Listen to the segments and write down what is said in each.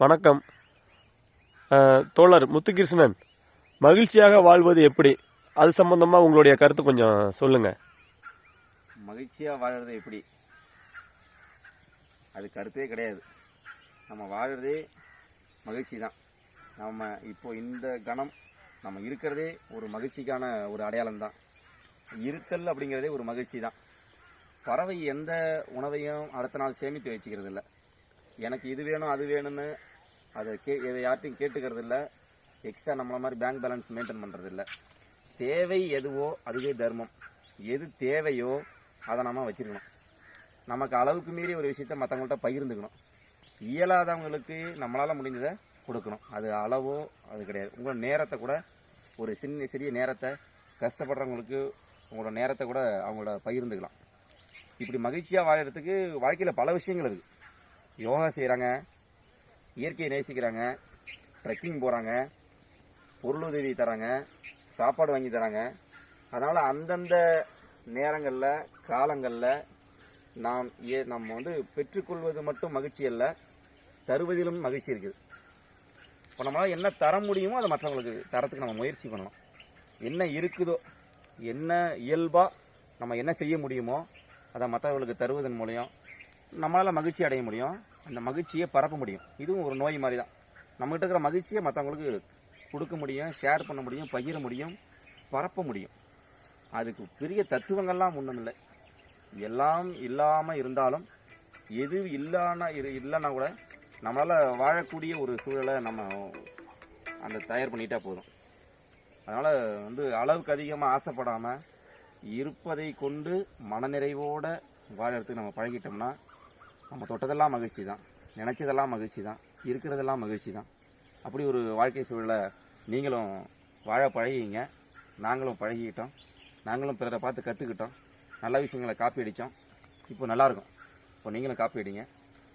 வணக்கம். தோழர் முத்துகிருஷ்ணன் மகிழ்ச்சியாக வாழ்வது எப்படி? அது சம்மந்தமாக உங்களுடைய கருத்து கொஞ்சம் சொல்லுங்க. மகிழ்ச்சியாக வாழறது எப்படி? அது கருத்தே கிடையாது. நம்ம வாழறதே மகிழ்ச்சி தான் நம்ம இப்போ இந்த கணம் நம்ம இருக்கிறதே ஒரு மகிழ்ச்சிக்கான ஒரு அடையாளம் தான் இருக்கல் அப்படிங்கிறதே ஒரு மகிழ்ச்சி தான் பறவை எந்த உணவையும் அடுத்த நாள் சேமித்து வச்சுக்கிறது இல்லை எனக்கு இது வேணும் அது வேணும்னு அதை கே இதை யார்ட்டையும் கேட்டுக்கிறது இல்லை எக்ஸ்ட்ரா நம்மள மாதிரி பேங்க் பேலன்ஸ் மெயின்டைன் பண்ணுறது இல்லை தேவை எதுவோ அதுவே தர்மம். எது தேவையோ அதை நம்ம வச்சுருக்கணும். நமக்கு அளவுக்கு மீறி ஒரு விஷயத்த மற்றவங்கள்ட்ட பகிர்ந்துக்கணும். இயலாதவங்களுக்கு நம்மளால் முடிஞ்சதை கொடுக்கணும். அது அளவோ அது கிடையாது. உங்களோட நேரத்தை கூட ஒரு சின்ன சிறிய நேரத்தை கஷ்டப்படுறவங்களுக்கு உங்களோட நேரத்தை கூட அவங்களோட பகிர்ந்துக்கலாம். இப்படி மகிழ்ச்சியாக வாழறதுக்கு வாழ்க்கையில் பல விஷயங்கள் இருக்குது யோகா செய்கிறாங்க இயற்கையை நேசிக்கிறாங்க ட்ரெக்கிங் போகிறாங்க பொருளுதவி தராங்க சாப்பாடு வாங்கி தராங்க. அதனால் அந்தந்த நேரங்களில் காலங்களில் நாம் ஏ நம்ம வந்து பெற்றுக்கொள்வது மட்டும் மகிழ்ச்சி அல்ல தருவதிலும் மகிழ்ச்சி இருக்குது. இப்போ நம்மளால் என்ன தர முடியுமோ அதை மற்றவங்களுக்கு தரத்துக்கு நம்ம முயற்சி பண்ணணும் என்ன இருக்குதோ என்ன இயல்பாக நம்ம என்ன செய்ய முடியுமோ அதை மற்றவர்களுக்கு தருவதன் மூலியம் நம்மளால் மகிழ்ச்சி அடைய முடியும். அந்த மகிழ்ச்சியை பரப்ப முடியும். இதுவும் ஒரு நோய் மாதிரி தான். நம்மகிட்ட இருக்கிற மகிழ்ச்சியை மற்றவங்களுக்கு கொடுக்க முடியும் ஷேர் பண்ண முடியும் பகிர முடியும் பரப்ப முடியும். அதுக்கு பெரிய தத்துவங்கள்லாம் ஒன்றும் இல்லை. எல்லாம் இல்லாமல் இருந்தாலும் எது இல்லைன்னா இரு இல்லைன்னா கூட நம்மளால் வாழக்கூடிய ஒரு சூழலை நம்ம அந்த தயார் பண்ணிட்டா போதும். அதனால் வந்து அளவுக்கு அதிகமாக ஆசைப்படாமல் இருப்பதை கொண்டு மனநிறைவோடு வாழறதுக்கு நம்ம பழகிட்டோம்னா நம்ம தொட்டதெல்லாம் மகிழ்ச்சி தான் நினச்சதெல்லாம் மகிழ்ச்சி தான் இருக்கிறதெல்லாம் மகிழ்ச்சி தான் அப்படி ஒரு வாழ்க்கை சூழலை நீங்களும் வாழ பழகிங்க நாங்களும் பழகிக்கிட்டோம். நாங்களும் பிறரை பார்த்து கற்றுக்கிட்டோம் நல்ல விஷயங்களை காப்பி அடித்தோம் இப்போ நல்லாயிருக்கும் இப்போ நீங்களும் காப்பி அடிங்க.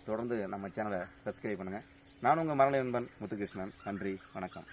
தொடர்ந்து நம்ம சேனலை சப்ஸ்கிரைப் பண்ணுங்கள் நான் உங்கள் மரண நண்பன் முத்துகிருஷ்ணன். நன்றி. வணக்கம்.